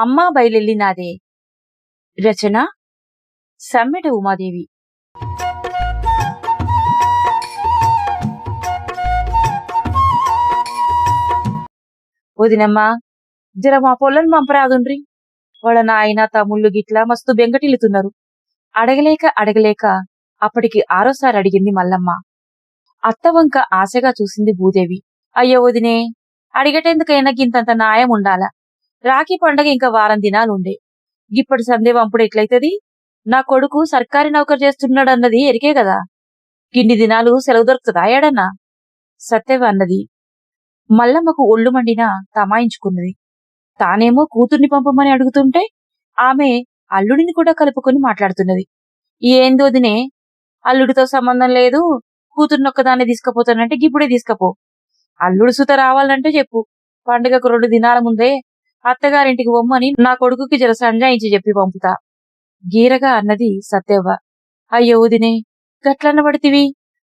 అమ్మా బయలెల్లినాదే రచన సమ్మెట ఉమాదేవి. వదినమ్మా జర మా పొలం మంపరాదుండ్రి వాళ్ళ నాయన తమ్ముళ్ళు గిట్లా మస్తు బెంగటిల్లుతున్నారు అడగలేక అడగలేక అప్పటికి ఆరోసారి అడిగింది మల్లమ్మ. అత్తవంక ఆశగా చూసింది భూదేవి. అయ్యో వదినే అడిగటేందుకైనా గింతంత న్యాయం ఉండాలా రాఖీ పండగ ఇంకా వారం దినాలుండే ఇప్పటి సందేహం అప్పుడు ఎట్లయితది? నా కొడుకు సర్కారీ నౌకరు చేస్తున్నాడన్నది ఎరికే కదా. గిన్ని దినాలు సెలవు దొరుకుతుందా ఏడన్నా? సత్యవ అన్నది. మల్లమ్మకు ఒళ్ళు మండినా తమాయించుకున్నది. తానేమో కూతుర్ని పంపమని అడుగుతుంటే ఆమె అల్లుడిని కూడా కలుపుకొని మాట్లాడుతున్నది. ఏందోదినే అల్లుడితో సంబంధం లేదు. కూతుర్నొక్కదాన్ని తీసుకుపోతానంటే ఇప్పుడే తీసుకపో. అల్లుడు సుత రావాలంటే చెప్పు. పండుగకు రెండు దినాల ముందే అత్తగారింటికి బొమ్మని నా కొడుకుకి జర సంజాయించి చెప్పి పంపుతా. గీరగా అన్నది సత్యవ్వ. అయ్యో వదినే గట్లన్న పడితివి?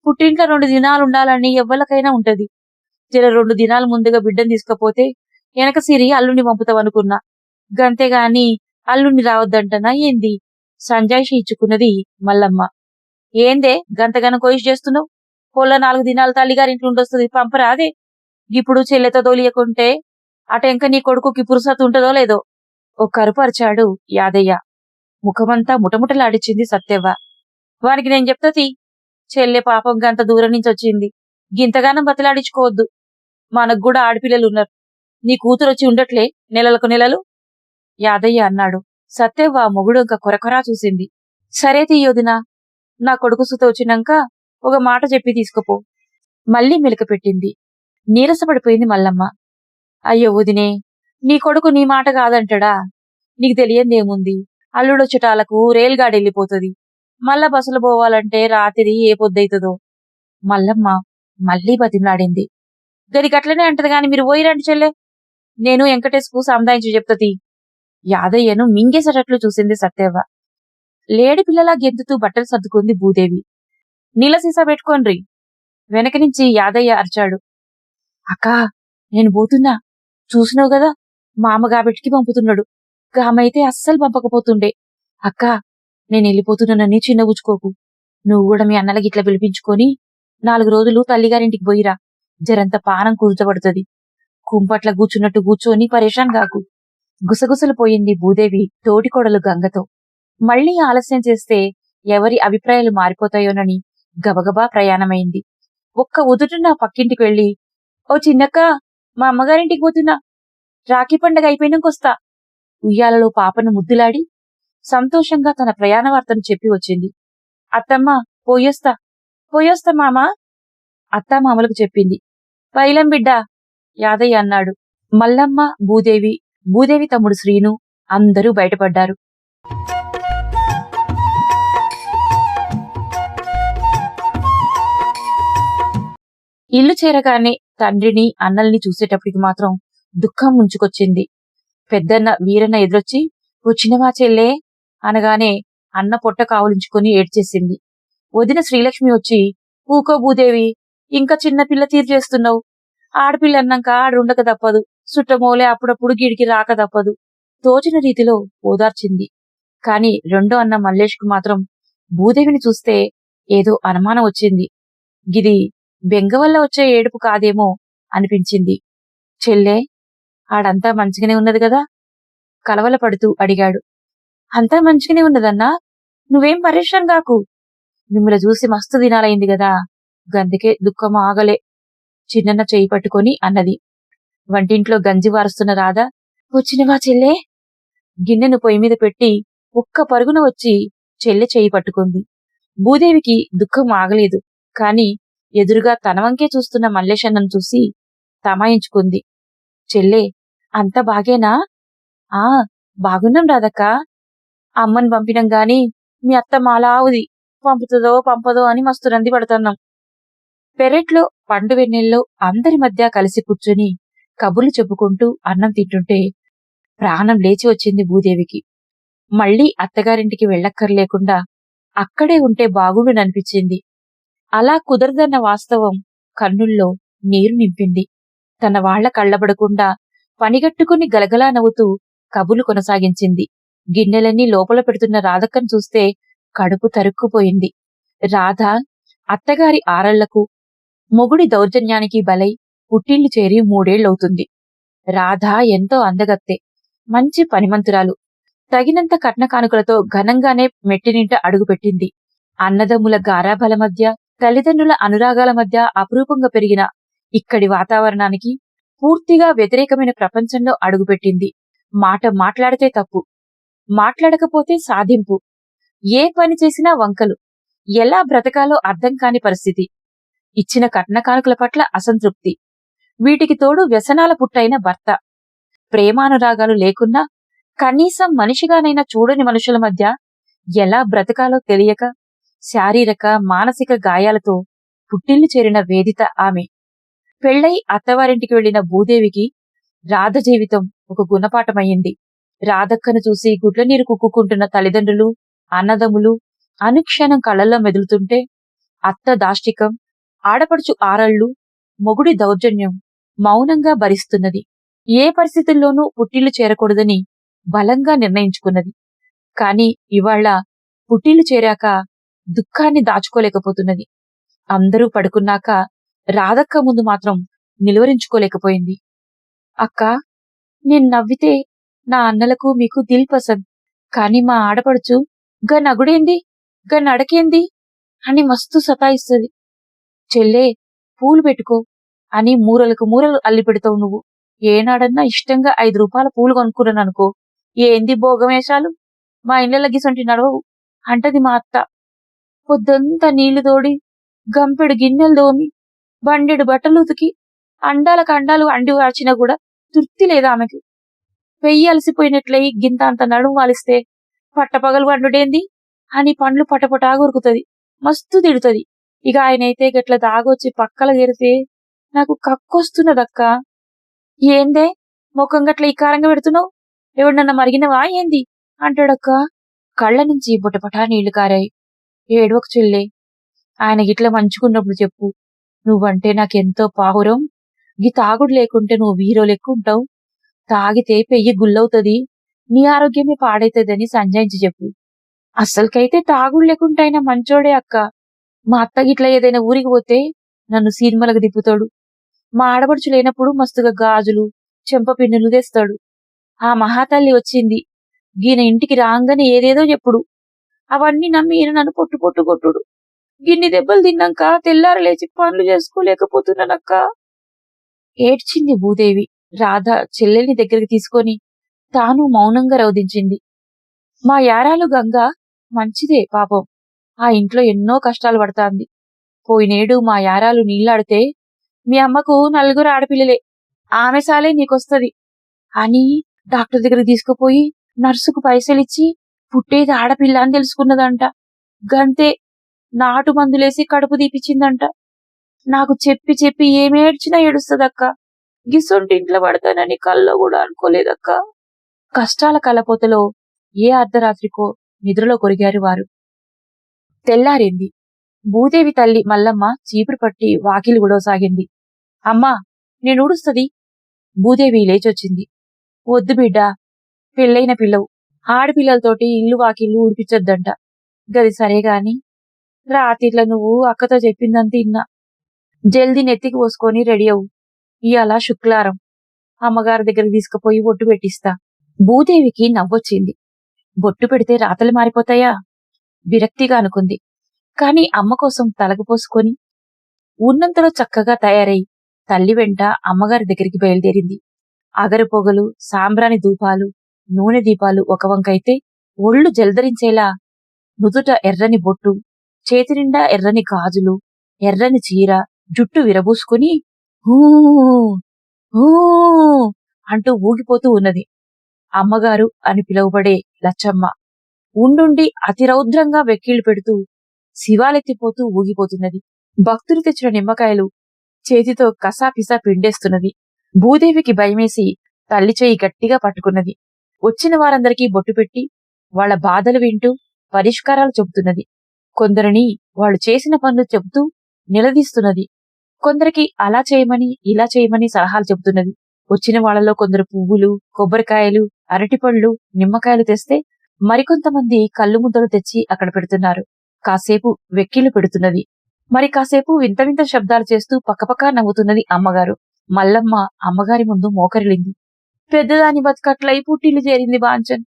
పుట్టింట్లో రెండు దినాలు ఉండాలని ఎవ్వలకైనా ఉంటది. జర రెండు దినాల ముందుగా బిడ్డను తీసుకపోతే వెనక సిరి అల్లుని పంపుతావనుకున్నా. గంతేగాని అల్లుని రావద్దంటనా ఏంది? సంజాయిషి ఇచ్చుకున్నది మల్లమ్మ. ఏందే గంతగన కోయిష్ చేస్తున్నావు? పొల్ల నాలుగు దినాల తల్లిగారింట్లో ఉండొస్తుంది పంపరాదే? ఇప్పుడు చెల్లెతో తోలియకుంటే అటెంక నీ కొడుకుకి పురుసత్ ఉంటదో లేదో ఓ కరుపరిచాడు యాదయ్య. ముఖమంతా ముటముటలాడిచింది సత్యవ్వ. వానికి నేను చెప్తాతి చెల్లె పాపం గంత దూరం నుంచి వచ్చింది. గింతగానం బతలాడించుకోవద్దు. మనకు కూడా ఆడపిల్లలు ఉన్నారు నీ కూతురు వచ్చి ఉండట్లే నెలలకు నెలలు? యాదయ్య అన్నాడు. సత్యవ్వ మొగుడు ఇంకా కొరకొరా చూసింది. సరే తీయోదినా నా కొడుకు సుత వచ్చినాక ఒక మాట చెప్పి తీసుకుపో. మళ్ళీ మెలకపెట్టింది. నీరసపడిపోయింది మల్లమ్మ. అయ్యో వదినే నీ కొడుకు నీ మాట కాదంటాడా? నీకు తెలియందేముంది అల్లుడొచ్చటాలకు రైల్ గాడి వెళ్ళిపోతుంది. మళ్ళా బస్సులు పోవాలంటే రాత్రి ఏ పొద్దైతుందో మల్లమ్మ మళ్ళీ బతిమలాడింది. గది గట్లనే అంటది గాని మీరు పోయిరండి చెల్లె. నేను వెంకటేశ్కు సంధాయించి చెప్తది యాదయ్యను మింగేసేటట్లు చూసింది సత్యవ్వ. లేడి పిల్లలా గెంతుతూ బట్టలు సర్దుకుంది భూదేవి. నీళ్ళ సీసా పెట్టుకోండ్రి. వెనక నుంచి యాదయ్య అరిచాడు. అక్కా నేను పోతున్నా. చూసినావు కదా? మామగాబెట్టికి పంపుతున్నాడు. గామైతే అస్సలు పంపకపోతుండే. అక్కా నేను వెళ్ళిపోతున్నానని చిన్నగుచ్చుకోకు నువ్వు కూడా మీ అన్నలకి ఇట్లా పిలిపించుకొని నాలుగు రోజులు తల్లిగారింటికి పోయిరా. జరంత పానం కుదుటపడుతుంది కుంపట్ల కూర్చున్నట్టు కూర్చొని పరేషాన్ కాకు. గుసగుసలు పోయింది భూదేవి తోటికోడలు గంగతో. మళ్ళీ ఆలస్యం చేస్తే ఎవరి అభిప్రాయాలు మారిపోతాయోనని గబగబా ప్రయాణమైంది. ఒక్క ఉదుటున పక్కింటికి వెళ్ళి ఓ చిన్నక్క మా అమ్మగారింటికి పోతున్నా. రాఖీ పండగ అయిపోయినాకొస్తా ఉయ్యాలలో పాపను ముద్దులాడి సంతోషంగా తన ప్రయాణ వార్తను చెప్పి వచ్చింది. అత్తమ్మ పోయొస్తా. పోయొస్తా మామా? అత్తామామలకు చెప్పింది. పైలం బిడ్డ యాదయ్య అన్నాడు. మల్లమ్మ భూదేవి భూదేవి తమ్ముడు శ్రీను అందరూ బయటపడ్డారు. ఇల్లు చేరగానే తండ్రిని అన్నల్ని చూసేటప్పటికి మాత్రం దుఃఖం ముంచుకొచ్చింది. పెద్దన్న వీరన్న ఎదురొచ్చి వచ్చినవా చెల్లే? అనగానే అన్న పొట్ట కావులించుకుని ఏడ్చేసింది. వదిన శ్రీలక్ష్మి వచ్చి ఊకో భూదేవి ఇంకా చిన్న పిల్ల తీరు చేస్తున్నావు. ఆడపిల్ల అన్నాక ఆడుండక తప్పదు. సుట్టమోలే అప్పుడప్పుడు గిడికి రాక తప్పదు. తోచిన రీతిలో ఓదార్చింది. కాని రెండో అన్న మల్లేష్కు మాత్రం భూదేవిని చూస్తే ఏదో అనుమానం వచ్చింది. గిది బెంగ వల్ల వచ్చే ఏడుపు కాదేమో అనిపించింది. చెల్లే ఆడంతా మంచిగానే ఉన్నది కదా? కలవల పడుతూ అడిగాడు. అంతా మంచిగానే ఉన్నదన్నా? నువ్వేం పరేషాన్ కాకు? మిమ్మల్ని చూసి మస్తు దినాలైంది కదా? గందుకే దుఃఖం ఆగలే. చిన్నన్న చేయి పట్టుకొని అన్నది. వంటింట్లో గంజి వారుస్తున్న రాధా వచ్చినవా చెల్లే? గిన్నెను పొయ్యి మీద పెట్టి ఒక్క పరుగున వచ్చి చెల్లె చేయి పట్టుకుంది. భూదేవికి దుఃఖం ఆగలేదు. కాని ఎదురుగా తనవంకే చూస్తున్న మల్లేశన్నను చూసి తమాయించుకుంది. చెల్లే అంత బాగేనా? ఆ బాగున్నాం రాధక్క. అమ్మని పంపినం గాని మీ అత్త మాలావుది పంపుతుందో పంపదో అని మస్తు రంది పడుతున్నాం. పెరట్లో పండు వెన్నెల్లో అందరి మధ్య కలిసి కూర్చుని కబుర్లు చెప్పుకుంటూ అన్నం తింటుంటే ప్రాణం లేచి వచ్చింది భూదేవికి. మళ్ళీ అత్తగారింటికి వెళ్ళక్కర్లేకుండా అక్కడే ఉంటే బాగుండుననిపించింది. అలా కుదరదన్న వాస్తవం కన్నుల్లో నీరు నింపింది. తన వాళ్ళ కళ్ళబడకుండా పనిగట్టుకుని గలగలా నవ్వుతూ కబులు కొనసాగించింది. గిన్నెలన్నీ లోపల పెడుతున్న రాధక్కను చూస్తే కడుపు తరుక్కుపోయింది. రాధ అత్తగారి ఆరళ్ళకు మొగుడి దౌర్జన్యానికి బలై పుట్టిళ్ళు చేరి మూడేళ్ళవుతుంది. రాధ ఎంతో అందగత్తె మంచి పనిమంతురాలు. తగినంత కట్న కానుకలతో ఘనంగానే మెట్టినింట అడుగుపెట్టింది. అన్నదమ్ముల గారాబల మధ్య తల్లిదండ్రుల అనురాగాల మధ్య అపురూపంగా పెరిగిన ఇక్కడి వాతావరణానికి పూర్తిగా వ్యతిరేకమైన ప్రపంచంలో అడుగుపెట్టింది మాట మాట్లాడితే తప్పు మాట్లాడకపోతే సాధింపు. ఏ పని చేసినా వంకలు ఎలా బ్రతకాలో అర్థం కాని పరిస్థితి. ఇచ్చిన కట్న కానుకల పట్ల అసంతృప్తి. వీటికి తోడు వ్యసనాల పుట్టైన భర్త. ప్రేమానురాగాలు లేకున్నా కనీసం మనిషిగానైనా చూడని మనుషుల మధ్య ఎలా బ్రతకాలో తెలియక శారీరక మానసిక గాయాలతో పుట్టిల్లు చేరిన వేదిత ఆమె. పెళ్ళై అత్తవారింటికి వెళ్ళిన భూదేవికి రాధ జీవితం ఒక గుణపాఠమయ్యింది. రాధక్కను చూసి గుడ్ల నీరు కుక్కుకుంటున్న తల్లిదండ్రులు అన్నదమ్ములు అనుక్షణం కళ్ళల్లో మెదులుతుంటే అత్త దాష్టికం ఆడపడుచు ఆరళ్ళు మొగుడి దౌర్జన్యం మౌనంగా భరిస్తున్నది. ఏ పరిస్థితుల్లోనూ పుట్టిల్లు చేరకూడదని బలంగా నిర్ణయించుకున్నది. కాని ఇవాళ పుట్టిల్లు చేరాక దుఃఖాన్ని దాచుకోలేకపోతున్నది. అందరూ పడుకున్నాక రాధక్క ముందు మాత్రం నిలువరించుకోలేకపోయింది. అక్క నేను నవ్వితే నా అన్నలకు మీకు దిల్ పసంద్. కాని మా ఆడపడుచు గా నగుడేంది? గా నడకేంది? అని మస్తు సతాయిస్తుంది. చెల్లే పూలు పెట్టుకో అని మూరలకు మూరలు అల్లి పెడతావు నువ్వు. ఏనాడన్నా ఇష్టంగా ఐదు రూపాయల పూలు కొనుక్కున్నాను అనుకో ఏంది భోగమేషాలు? మా ఇళ్ళ గిసంటి నడవవు. అంటది మా అత్త. పొద్దంతా నీళ్ళు తోడి గంపెడు గిన్నెలు దోమి బండెడు బట్టలు ఉతికి అండాలకు అండాలు అండి వాచినా కూడా తృప్తి లేదు ఆమెకు. పెయ్యి అలసిపోయినట్లయి గింత అంత నడుము వాలిస్తే పట్టపగలు వండుడేంది అని పండ్లు పటపటా ఉరుకుతుంది మస్తు తిడుతది. ఇక ఆయనైతే గట్ల దాగొచ్చి పక్కల చేరితే నాకు కక్కొస్తున్నదక్క. ఏందే? ముఖం గట్ల ఇకారంగా పెడుతున్నావు? ఎవడన్నా మరిగినవా? ఏంది? అంటాడక్క. కళ్ళ నుంచి బుటపటా నీళ్ళు కారాయి. ఏడవక చెల్లే. ఆయన గిట్ల మంచుకున్నప్పుడు చెప్పు. నువ్వంటే నాకెంతో పావురం. గీ తాగుడు లేకుంటే నువ్వు వీరో లెక్కుంటావు. తాగితే పెయ్యి గుల్లవుతుంది. నీ ఆరోగ్యమే పాడైతదని సంజయించి చెప్పు. అస్సలకైతే తాగుడు లేకుంటే ఆయన మంచోడే అక్క. మా అత్త గిట్ల ఏదైనా ఊరికి పోతే నన్ను సినిమాలకు దిప్పుతాడు మా ఆడపడుచు లేనప్పుడు మస్తుగా గాజులు చెంపపిన్నులు తెస్తాడు. ఆ మహాతల్లి వచ్చింది. గీన ఇంటికి రాగానే ఏదేదో చెప్పుడు. అవన్నీ నమ్మి ఈయన నన్ను పొట్టు పొట్టు కొట్టుడు. గిన్ని దెబ్బలు తిన్నాక తెల్లారు లేచి పనులు చేసుకోలేకపోతున్నానక్క. ఏడ్చింది భూదేవి. రాధ చెల్లెల్ని దగ్గరికి తీసుకొని తాను మౌనంగా రౌదించింది మా యారాలు గంగ మంచిదే పాపం. ఆ ఇంట్లో ఎన్నో కష్టాలు పడతాంది. పోయినేడు మా యారాలు నీళ్ళాడితే మీ అమ్మకు నలుగురు ఆడపిల్లలే. ఆమె సాలే నీకొస్తది. అని డాక్టర్ దగ్గరికి తీసుకుపోయి నర్సుకు పైసలిచ్చి పుట్టేది ఆడపిల్ల అని తెలుసుకున్నదంట. గంతే నాటు మందులేసి కడుపు తీపిచ్చిందంట. నాకు చెప్పి చెప్పి ఏమేడ్చినా ఏడుస్తుందక్క. గిసొంటి ఇంట్లో పడతానని కల్లో కూడా అనుకోలేదక్క. కష్టాల కలపోతలో ఏ అర్ధరాత్రికో నిద్రలో కొరిగారు వారు. తెల్లారింది. భూదేవి తల్లి మల్లమ్మ చీపురు పట్టి వాకిలి గుడవసాగింది అమ్మా నేను ఊడుస్తది భూదేవి లేచొచ్చింది. వద్దు బిడ్డా పెళ్ళైన పిల్లవు. ఆడపిల్లలతోటి ఇల్లు వాకిల్లు ఊడిపించొద్దంట. గది సరే గాని రాత్రిట్ల నువ్వు అక్కతో చెప్పిందంత ఇన్నా జల్దీ నెత్తికి పోసుకొని రెడీ అవు ఇవాళ శుక్లారం. అమ్మగారి దగ్గరికి తీసుకుపోయి బొట్టు పెట్టిస్తా. భూదేవికి నవ్వొచ్చింది. బొట్టు పెడితే రాతలు మారిపోతాయా? విరక్తిగా అనుకుంది. కాని అమ్మ కోసం తలకు పోసుకొని ఉన్నంతలో చక్కగా తయారై తల్లి వెంట అమ్మగారి దగ్గరికి బయలుదేరింది. అగరు పొగలు సాంబ్రాణి ధూపాలు నూనె దీపాలు ఒక వంకైతే ఒళ్ళు జలదరించేలా నుదుట ఎర్రని బొట్టు చేతి నిండా ఎర్రని గాజులు ఎర్రని చీర జుట్టు విరబూసుకుని హూ అంటూ ఊగిపోతూ ఉన్నది. అమ్మగారు అని పిలువబడే లచ్చమ్మ ఉండుండి అతి రౌద్రంగా వెక్కిళ్ళు పెడుతూ శివాలెత్తిపోతూ ఊగిపోతున్నది. భక్తులు తెచ్చిన నిమ్మకాయలు చేతితో కసాపిసా పిండేస్తున్నది. భూదేవికి భయమేసి తల్లి చేయి గట్టిగా పట్టుకున్నది. వచ్చిన వారందరికీ బొట్టు పెట్టి వాళ్ళ బాధలు వింటూ పరిష్కారాలు చెబుతున్నది. కొందరిని వాళ్ళు చేసిన పనులు చెబుతూ నిలదీస్తున్నది. కొందరికి అలా చేయమని ఇలా చేయమని సలహాలు చెబుతున్నది. వచ్చిన వాళ్ళలో కొందరు పువ్వులు కొబ్బరికాయలు అరటిపళ్ళు నిమ్మకాయలు తెస్తే మరికొంతమంది కళ్ళు ముద్దలు తెచ్చి అక్కడ పెడుతున్నారు. కాసేపు వెక్కిళ్ళు పెడుతున్నది. మరి కాసేపు వింత వింత శబ్దాలు చేస్తూ పక్కపక్క నవ్వుతున్నది అమ్మగారు. మల్లమ్మ అమ్మగారి ముందు మోకరిలింది పెద్దదాని బతుకట్లై పుట్టిల్లు చేరింది బాంచన్.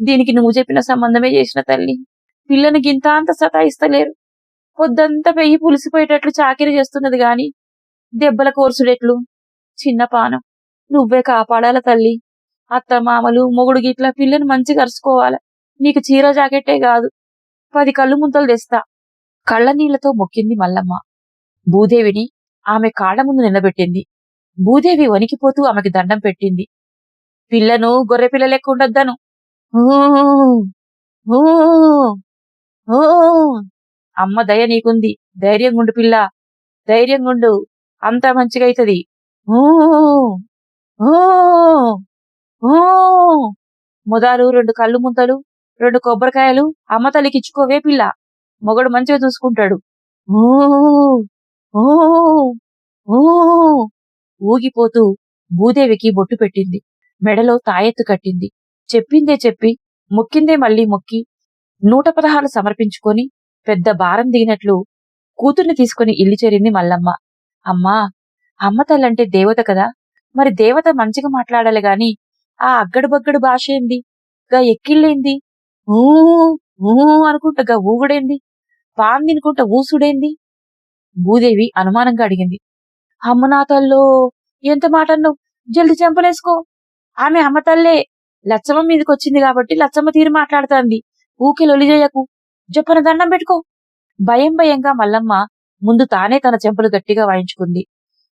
దీనికి నువ్వు చెప్పిన సంబంధమే చేసిన తల్లి. పిల్లని గింత అంత సతాయిస్తలేరు. పొద్దంతా పెయ్యి పులిసిపోయేటట్లు చాకిరి చేస్తున్నది గాని దెబ్బల కోర్సుడెట్లు. చిన్న పానం. నువ్వే కాపాడాల తల్లి. అత్త మామలు మొగుడు గిట్ల పిల్లని మంచి కరుచుకోవాల నీకు చీర జాకెట్టే కాదు పది కళ్ళు ముంతలు తెస్తా. కళ్ళ నీళ్ళతో మొక్కింది మల్లమ్మ. భూదేవిని ఆమె కాళ్ళ ముందు నిలబెట్టింది. భూదేవి వణికిపోతూ ఆమెకి దండం పెట్టింది. పిల్లను గొర్రె పిల్ల లెక్క ఉండొద్దను. అమ్మ దయ నీకుంది. ధైర్యంగుండు పిల్ల. ధైర్యంగుండు. అంతా మంచిగైతది. ముదాలు రెండు కళ్ళు ముంతలు రెండు కొబ్బరికాయలు అమ్మ తల్లికిచ్చుకోవే పిల్ల. మొగడు మంచిగా చూసుకుంటాడు. ఊగిపోతూ భూదేవికి బొట్టు పెట్టింది. మెడలో తాయెత్తు కట్టింది. చెప్పిందే చెప్పి మొక్కిందే మళ్ళీ మొక్కి నూట పదహారు సమర్పించుకొని పెద్ద భారం దిగినట్లు కూతుర్ని తీసుకుని ఇల్లు చేరింది మల్లమ్మ. అమ్మా అమ్మ తల్లంటే దేవత కదా? మరి దేవత మంచిగా మాట్లాడాలి గాని ఆ అగ్గడు బగ్గడు భాష ఏంది? గా ఎక్కిళ్ళేంది? ఊ ఊ అనుకుంటా గా ఊగుడేంది? పాం తినుకుంటా ఊసుడేంది? భూదేవి అనుమానంగా అడిగింది. అమ్మ నా తల్లో ఎంత మాట అన్నావు జల్ది చెంపలేసుకో. ఆమె అమ్మ తల్లే లచ్చమ్మ మీదకి వచ్చింది కాబట్టి లచ్చమ్మ తీరు మాట్లాడుతోంది. ఊకే లొలి చేయకు. జప్పన దండం పెట్టుకో. భయం భయంగా మల్లమ్మ ముందు తానే తన చెంపలు గట్టిగా వాయించుకుంది.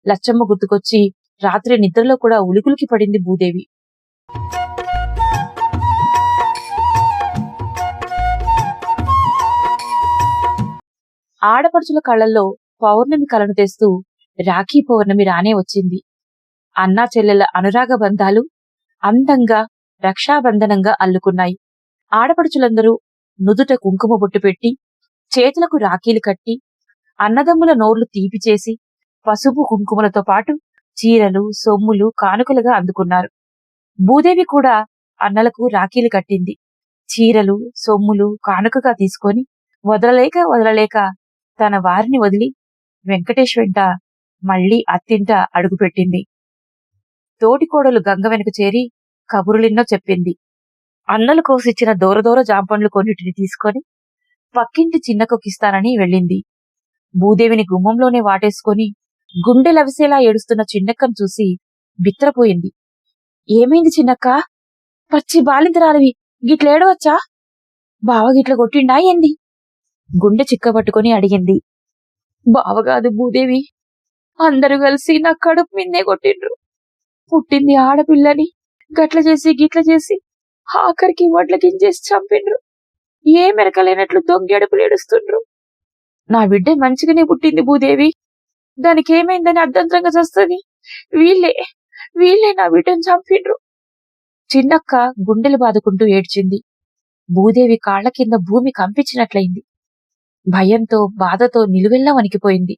లచ్చమ్మ గుర్తుకొచ్చి రాత్రి నిద్రలో కూడా ఉలికులికి పడింది భూదేవి. ఆడపడుచుల కళ్ళల్లో పౌర్ణమి కలను తెస్తూ రాఖీ పౌర్ణమి రానే వచ్చింది. అన్నా చెల్లెల అనురాగ బంధాలు అందంగా రక్షాబంధనంగా అల్లుకున్నాయి. ఆడపడుచులందరూ నుదుట కుంకుమ బొట్టు పెట్టి చేతులకు రాఖీలు కట్టి అన్నదమ్ముల నోర్లు తీపి చేసి పసుపు కుంకుమలతో పాటు చీరలు సొమ్ములు కానుకలుగా అందుకున్నారు. భూదేవి కూడా అన్నలకు రాఖీలు కట్టింది. చీరలు సొమ్ములు కానుకగా తీసుకొని వదలలేక వదలలేక తన వారిని వదిలి వెంకటేష్ వెంట మళ్ళీ అత్తింట అడుగుపెట్టింది. తోటికోడలు గంగ వెనుక చేరి కబురులిన్నో చెప్పింది. అన్నలు కోసిచ్చిన దూర దూర జాంపండ్లు కొన్నిటిని తీసుకొని పక్కింటి చిన్నకొక్కిస్తానని వెళ్ళింది. భూదేవిని గుమ్మంలోనే వాటేసుకొని గుండె లవిసేలా ఏడుస్తున్న చిన్నక్కను చూసి బిత్రపోయింది. ఏమైంది చిన్నక్క? పచ్చి బాలింతరాలివి గిట్లేడవచ్చా బావ గిట్ల కొట్టిండా ఏంది? గుండె చిక్కబట్టుకుని అడిగింది. బావగాదు భూదేవి అందరూ కలిసి నా కడుపు మీదే కొట్టిండ్రు. పుట్టింది ఆడపిల్లని. గట్ల చేసి గిట్ల చేసి ఆఖరికి వడ్ల గింజేసి చంపిండ్రు. ఏ మెరకలేనట్లు దొంగెడుపులు ఏడుస్తుండ్రు. నా బిడ్డ మంచిగానే పుట్టింది భూదేవి. దానికి ఏమైందని అర్ధంతరంగా చస్తుంది? వీళ్ళే వీళ్ళే నా బిడ్డను చంపిండ్రు. చిన్నక్క గుండెలు బాదుకుంటూ ఏడ్చింది. భూదేవి కాళ్ళ కింద భూమి కంపించినట్లయింది. భయంతో బాధతో నిలువెల్లా వణికిపోయింది.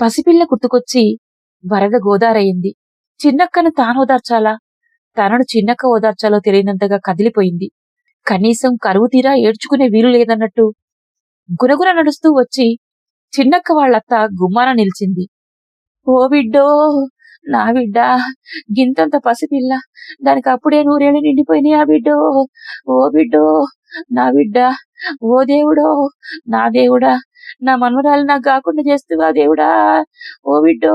పసిపిల్ల గుర్తుకొచ్చి వరద గోదారయింది. చిన్నక్కను తానుదార్చాలా? తనను చిన్నక్క ఓదార్చాలో తెలియనంతగా కదిలిపోయింది. కనీసం కరువు తీరా ఏడ్చుకునే వీలు లేదన్నట్టు గునగున నడుస్తూ వచ్చి చిన్నక్క వాళ్ళత్త గుమ్మాన నిలిచింది. ఓ బిడ్డో నా బిడ్డ గింతంత పసిపిల్ల. దానికి అప్పుడే నూరేళ్ళు నిండిపోయినాయి ఆ బిడ్డో. ఓ బిడ్డో నా బిడ్డ ఓ దేవుడో నా దేవుడా నా మనుమరాలు నాకు కాకుండా చేస్తువా దేవుడా. ఓ బిడ్డో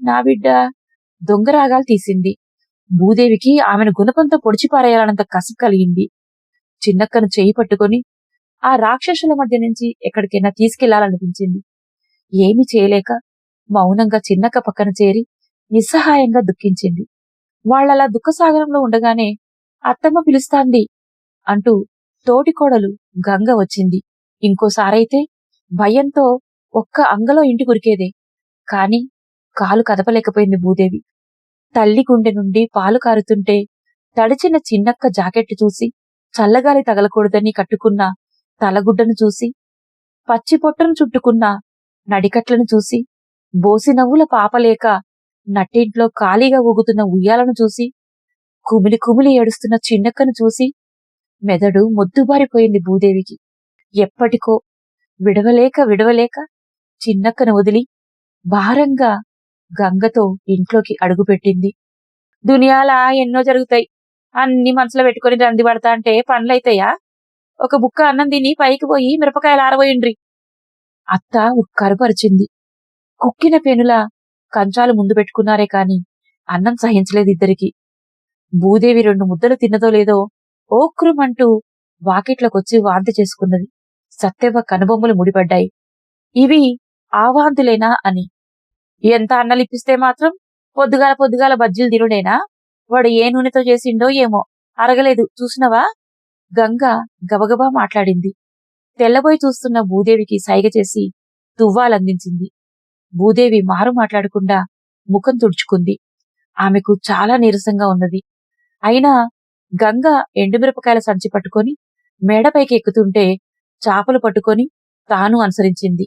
నా బిడ్డ. దొంగ రాగాలు తీసింది. భూదేవికి ఆమెను గుణపంతో పొడిచిపారేయాలన్నంత కసి కలిగింది. చిన్నక్కను చేయి పట్టుకొని ఆ రాక్షసుల మధ్య నుంచి ఎక్కడికైనా తీసుకెళ్ళాలనిపించింది. ఏమీ చేయలేక మౌనంగా చిన్నక్క పక్కన చేరి నిస్సహాయంగా దుఃఖించింది. వాళ్ళలా దుఃఖసాగరంలో ఉండగానే అత్తమ్మ పిలుస్తాంది అంటూ తోటికోడలు గంగ వచ్చింది. ఇంకోసారైతే భయంతో ఒక్క అంగలో ఇంటి కురికేదే కాని కాలు కదపలేకపోయింది భూదేవి. తల్లి గుండె నుండి పాలు కారుతుంటే తడిచిన చిన్నక్క జాకెట్టు చూసి చల్లగాలి తగలకూడదని కట్టుకున్న తలగుడ్డను చూసి పచ్చి పొట్టను చుట్టుకున్న నడికట్లను చూసి బోసి నవ్వుల పాపలేక నట్టింట్లో ఖాళీగా ఊగుతున్న ఉయ్యాలను చూసి కుమిలి కుమిలి ఏడుస్తున్న చిన్నక్కను చూసి మెదడు మొద్దుబారిపోయింది భూదేవికి. ఎప్పటికో విడవలేక విడవలేక చిన్నక్కను వదిలి భారంగా గంగతో ఇంట్లోకి అడుగుపెట్టింది. దునియాల ఎన్నో జరుగుతాయి. అన్ని మనసులో పెట్టుకుని రంది పడతా అంటే పనులైతాయా? ఒక బుక్క అన్నం తిని పైకి పోయి మిరపకాయలు ఆరబోయిండ్రి. అత్త ఉక్కారుపరిచింది. కుక్కిన పెనుల కంచాలు ముందు పెట్టుకున్నారే కాని అన్నం సహించలేదు ఇద్దరికి. భూదేవి రెండు ముద్దలు తిన్నదో లేదో ఓక్రుమంటూ వాకిట్లకొచ్చి వాంతి చేసుకున్నది. సత్యవ కనుబొమ్మలు ముడిపడ్డాయి. ఇవి ఆవాంతులేనా అని ఎంత అన్నలిప్పిస్తే మాత్రం పొద్దుగాల పొద్దుగాల బజ్జీలు తినుడేనా? వాడు ఏ నూనెతో చేసిండో ఏమో అరగలేదు. చూసినవా? గంగ గబగబా మాట్లాడింది. తెల్లబోయి చూస్తున్న భూదేవికి సైగ చేసి తువ్వాలందించింది భూదేవి మారు మాట్లాడకుండా ముఖం తుడుచుకుంది. ఆమెకు చాలా నీరసంగా ఉన్నది. అయినా గంగ ఎండుమిరపకాయల సంచి పట్టుకొని మేడపైకి ఎక్కుతుంటే చాపలు పట్టుకొని తాను అనుసరించింది.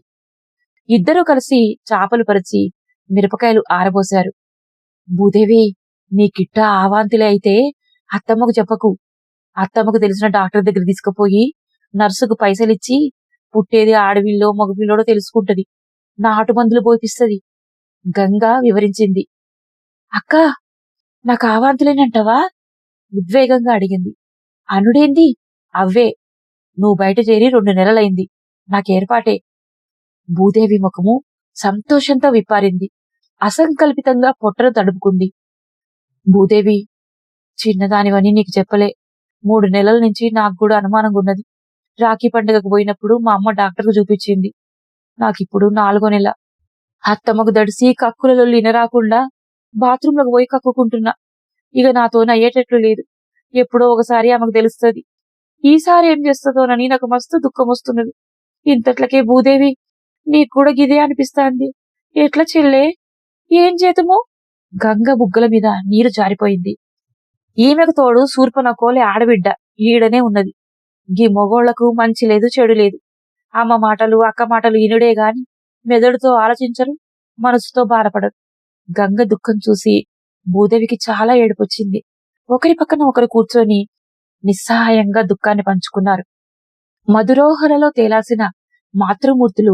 ఇద్దరూ కలిసి చాపలు పరిచి మిరపకాయలు ఆరబోశారు. భూదేవి నీ కిట్ట ఆవాంతిలే అయితే అత్తమ్మకు చెప్పకు. అత్తమ్మకు తెలిసిన డాక్టర్ దగ్గర తీసుకుపోయి నర్సుకు పైసలిచ్చి పుట్టేది ఆడవిల్లో మగపిల్లోడో తెలుసుకుంటది. నాటు మందులు పోపిస్తుంది. గంగా వివరించింది. అక్క నాకు ఆవాంతులేనంటవా? ఉద్వేగంగా అడిగింది. అనుడేంది? అవ్వే. నువ్వు బయట చేరి రెండు నెలలైంది. నాకేర్పాటే. భూదేవి ముఖము సంతోషంతో విప్పారింది. అసంకల్పితంగా పొట్టను తడుపుకుంది. భూదేవి చిన్నదానివని నీకు చెప్పలే. మూడు నెలల నుంచి నాకు కూడా అనుమానంగా ఉన్నది. రాఖీ పండుగకు పోయినప్పుడు మా అమ్మ డాక్టర్కు చూపించింది. నాకిప్పుడు నాలుగో నెల. అత్తమ్మకు దడిసి కక్కులలో రాకుండా బాత్రూంలోకి పోయి కక్కుకుంటున్నా. ఇక నాతోన అయ్యేటట్లు లేదు. ఎప్పుడో ఒకసారి ఆమెకు తెలుస్తుంది. ఈసారి ఏం చేస్తుందోనని నాకు మస్తు దుఃఖం వస్తున్నది. ఇంతట్లకే భూదేవి నీకు కూడా గిదే అనిపిస్తాంది. ఎట్లా చెల్లే? ఏం చేతము? గంగ బుగ్గల మీద నీరు జారిపోయింది. ఈమెకు తోడు సూర్పనకోలే ఆడబిడ్డ. ఈడనే ఉన్నది. గీ మొగోళ్ళకు మంచి లేదు చెడు లేదు. అమ్మ మాటలు అక్క మాటలు ఇనుడే గాని మెదడుతో ఆలోచించరు మనసుతో బాధపడరు. గంగ దుఃఖం చూసి భూదేవికి చాలా ఏడుపొచ్చింది. ఒకరి పక్కన ఒకరు కూర్చొని నిస్సహాయంగా దుఃఖాన్ని పంచుకున్నారు. మధురోహరలో తేలాసిన మాతృమూర్తులు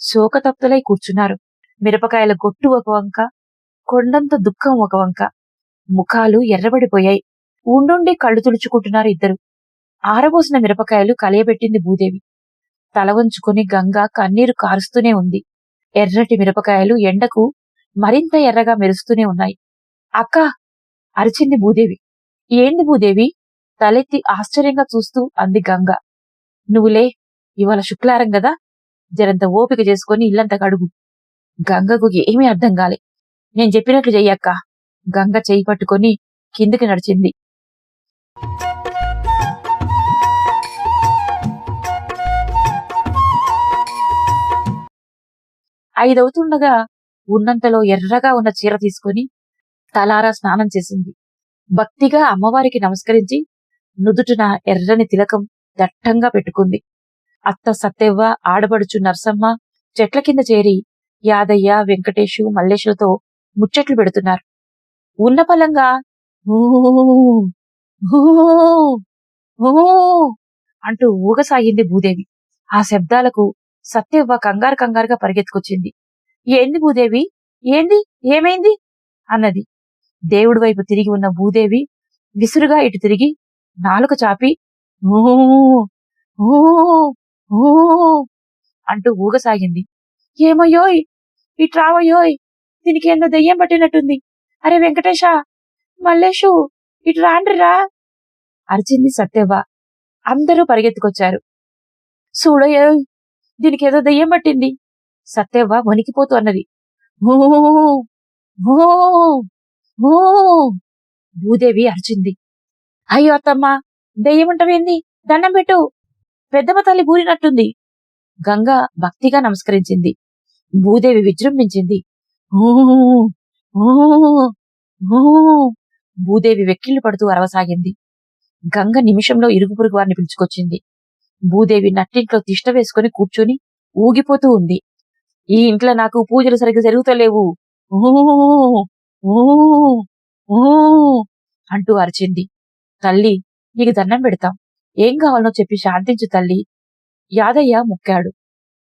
శోకతప్తులై కూర్చున్నారు. మిరపకాయల గొట్టు ఒక వంక కొండంత దుఃఖం ఒక వంక. ముఖాలు ఎర్రబడిపోయాయి. ఉండుండి కళ్ళు తుడుచుకుంటున్నారు ఇద్దరు. ఆరబోసిన మిరపకాయలు కలియబెట్టింది భూదేవి. తల వంచుకుని గంగ కన్నీరు కారుస్తూనే ఉంది. ఎర్రటి మిరపకాయలు ఎండకు మరింత ఎర్రగా మెరుస్తూనే ఉన్నాయి. అక్క! అరిచింది భూదేవి. ఏంది భూదేవి? తలెత్తి ఆశ్చర్యంగా చూస్తూ అంది గంగ. నువ్వులే ఇవాళ శుక్లారం గదా? జరంత ఓపిక చేసుకుని ఇల్లంత కడుగు. గంగకు ఏమీ అర్థం కాలే. నేను చెప్పినట్లు చెయ్యక్క గంగ చేయి పట్టుకొని కిందికి నడిచింది. ఐదవుతుండగా ఉన్నంతలో ఎర్రగా ఉన్న చీర తీసుకుని తలారా స్నానం చేసింది. భక్తిగా అమ్మవారికి నమస్కరించి నుదుటిన ఎర్రని తిలకం దట్టంగా పెట్టుకుంది. అత్త సత్తెవ్వ ఆడబడుచు నర్సమ్మ చెట్ల కింద చేరి యాదయ్య వెంకటేశు మల్లేశులతో ముచ్చట్లు పెడుతున్నారు. ఉన్న పలంగా "ఊ, ఊ, అంటూ ఊగసాగింది భూదేవి. ఆ శబ్దాలకు సత్యవ్వ కంగారు కంగారుగా పరిగెత్తుకొచ్చింది. ఏంది భూదేవి? ఏంది? ఏమైంది? అన్నది. దేవుడి వైపు తిరిగి ఉన్న భూదేవి విసురుగా ఇటు తిరిగి నాలుక చాపి "ఊ, అంటూ ఊగసాగింది. ఏమయ్యోయ్? ఇట్రావయ్యోయ్ దీనికి ఏందో దెయ్యం పట్టినట్టుంది. అరే వెంకటేశ! మల్లేషు ఇటు రాండ్రిరా అరిచింది సత్యవ్వ. అందరూ పరిగెత్తుకొచ్చారు. చూడయ్యోయ్! దీనికి ఏదో దెయ్యం పట్టింది. సత్యవ్వ వణికిపోతూ అన్నది. భూదేవి అరిచింది. అయ్యో అత్తమ్మా! దెయ్యం ఉంటవేంది దండం పెట్టు! పెద్దమ్మ తల్లి బూరినట్టుంది. గంగ భక్తిగా నమస్కరించింది. భూదేవి విజృంభించింది. "ఊ, ఊ, భూదేవి వెక్కిళ్ళు పడుతూ అరవసాగింది. గంగ నిమిషంలో ఇరుగు పొరుగు వారిని పిలుచుకొచ్చింది. భూదేవి నట్టింట్లో తిష్ట వేసుకుని కూర్చుని ఊగిపోతూ ఉంది. ఈ ఇంట్లో నాకు పూజలు సరిగ్గా జరుగుతలేవు. ఊ ఊ అంటూ అరిచింది. తల్లి నీకు దండం పెడతాం. ఏం కావాలనో చెప్పి శాంతించు తల్లి. యాదయ్య ముక్కాడు.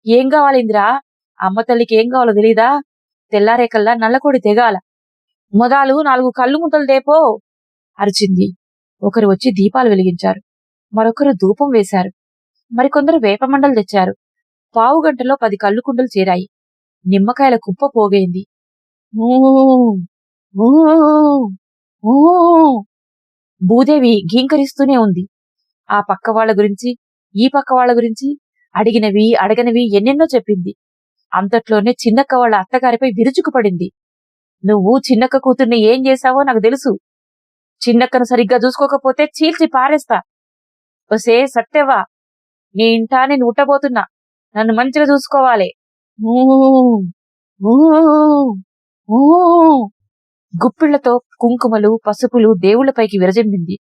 ఏం కావాలింద్రా? అమ్మ తల్లికి ఏం కావాలో తెలీదా? తెల్లారేకల్లా నల్లకొడి తెగాల. మొదలు నాలుగు కళ్ళు ముద్దలు దేపో అరిచింది. ఒకరు వచ్చి దీపాలు వెలిగించారు. మరొకరు ధూపం వేశారు. మరికొందరు వేపమండలు తెచ్చారు. పావుగంటలో పది కళ్ళు కుండలు చేరాయి. నిమ్మకాయల కుప్ప పోగైంది. ఊ, ఊ, ఊ. భూదేవి గీంకరిస్తూనే ఉంది. ఆ పక్క వాళ్ళ గురించి ఈ పక్క వాళ్ళ గురించి అడిగినవి అడగనివి ఎన్నెన్నో చెప్పింది. అంతట్లోనే చిన్నక్క వాళ్ళ అత్తగారిపై విరుచుకుపడింది. నువ్వు చిన్నక్క కూతుర్ని ఏం చేశావో నాకు తెలుసు. చిన్నక్కను సరిగ్గా చూసుకోకపోతే చీల్చి పారేస్తా. ఒసే సత్తెవా నీ ఇంటా నేను ఉట్టబోతున్నా నన్ను మంచిగా చూసుకోవాలి. ఊ, ఊ, ఊ. గుప్పిళ్ళతో కుంకుమలు పసుపులు దేవుళ్ళపైకి విరజిమ్మింది.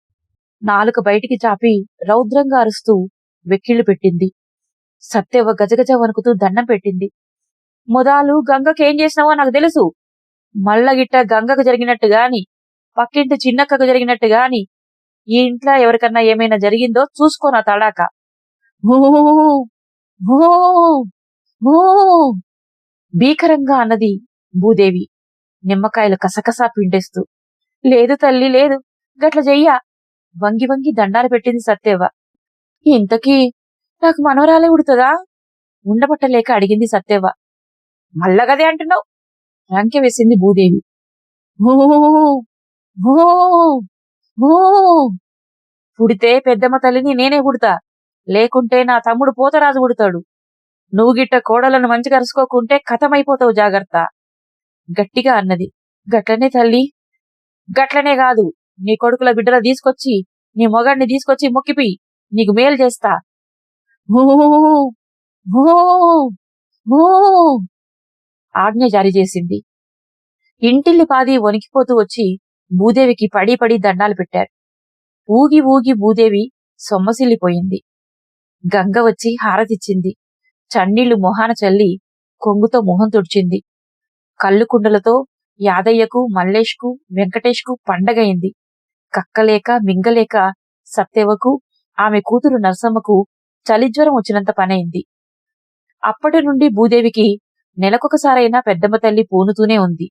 నాలుక బయటికి చాపి రౌద్రంగా అరుస్తూ వెక్కిళ్ళు పెట్టింది సత్యవ గజగజ వణుకుతూ దండం పెట్టింది ముదాలు గంగకేం చేసినావో నాకు తెలుసు మల్లగిట్ట గంగకు జరిగినట్టు గాని పక్కింటి చిన్నక్కకు జరిగినట్టు గాని ఈ ఇంట్లో ఎవరికన్నా ఏమైనా జరిగిందో చూసుకో నా తడాక భీకరంగా అన్నది భూదేవి నిమ్మకాయలు కసకసా పిండేస్తూ లేదు తల్లి లేదు గట్ల చెయ్యా వంగి వంగి దండాలు పెట్టింది సత్యవ్వ. ఇంతకీ నాకు మనవరాలే ఉడుతుందా? ఉండబట్టలేక అడిగింది సత్యవ్వ. మల్లగదే అంటున్నావు? రంకె వేసింది భూదేవి. పుడితే పెద్దమ్మ తల్లిని నేనే పుడతా లేకుంటే నా తమ్ముడు పోతరాజు పుడతాడు నువ్వు గిట్ట కోడలను మంచిగా అరుసుకోకుంటే కథమైపోతావు జాగ్రత్త. గట్టిగా అన్నది. గట్లనే తల్లి గట్లనే కాదు. నీ కొడుకుల బిడ్డల తీసుకొచ్చి నీ మొగాడిని తీసుకొచ్చి మొక్కిపి నీకు మేలు చేస్తా. ఆజ్ఞ జారీ చేసింది. ఇంటిల్లి పాది వణికిపోతూ వచ్చి భూదేవికి పడి పడి దండాలు పెట్టారు. ఊగి ఊగి భూదేవి సొమ్మసిల్లిపోయింది. గంగ వచ్చి హారతిచ్చింది. చన్నీళ్ళు మొహాన చల్లి కొంగుతో మొహం తుడిచింది. కళ్ళు కుండలతో యాదయ్యకు మల్లేష్కు వెంకటేష్కు పండగయింది కక్కలేక మింగలేక సత్యవకు ఆమె కూతురు నరసమ్మకు చలిజ్వరం వచ్చినంత పనైంది. అప్పటి నుండి భూదేవికి నెలకొకసారైనా పెద్దమ్మ తల్లి పూనుతూనే ఉంది.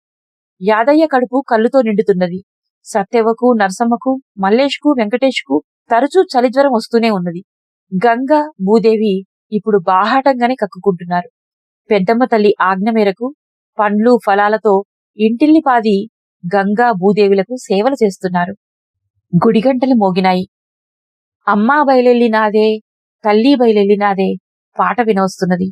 యాదయ్య కడుపు కళ్ళుతో నిండుతున్నది. సత్యవకు నరసమ్మకు మల్లేష్కు వెంకటేష్కు తరచూ చలిజ్వరం వస్తూనే ఉన్నది. గంగ భూదేవి ఇప్పుడు బాహాటంగానే కక్కుకుంటున్నారు. పెద్దమ్మ తల్లి ఆజ్ఞ మేరకు పండ్లు ఫలాలతో ఇంటిల్లి పాది గంగా భూదేవులకు సేవలు చేస్తున్నారు. గుడిగంటలు మోగినాయి. అమ్మా బయలెల్లినాదే తల్లి బయలెల్లినాదే పాట వినవస్తున్నది.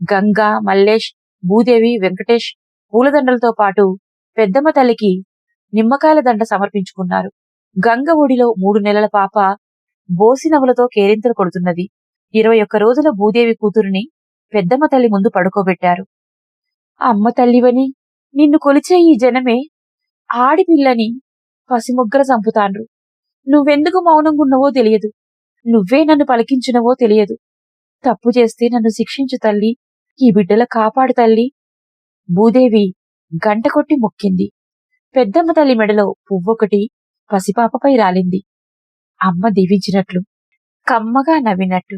గంగా మల్లేష్ భూదేవి వెంకటేష్ పూలదండలతో పాటు పెద్దమ్మ తల్లికి నిమ్మకాయల దండ సమర్పించుకున్నారు. గంగ ఒడిలో మూడు నెలల పాప బోసినవులతో కేరింతలు కొడుతున్నది. ఇరవై ఒక్క రోజుల భూదేవి కూతురుని పెద్దమ్మ తల్లి ముందు పడుకోబెట్టారు. అమ్మ తల్లివని నిన్ను కొలిచే ఈ జనమే ఆడిపిల్లని పసిముగ్గర చంపుతాండ్రు. నువ్వెందుకు మౌనంగున్నవో తెలియదు. నువ్వే నన్ను పలికించినవో తెలియదు. తప్పు చేస్తే నన్ను శిక్షించు తల్లి ఈ బిడ్డల కాపాడు తల్లి. భూదేవి గంట కొట్టి మొక్కింది. పెద్దమ్మ తల్లి మెడలో పువ్వొకటి పసిపాపపై రాలింది. అమ్మ దీవించినట్లు కమ్మగా నవ్వినట్టు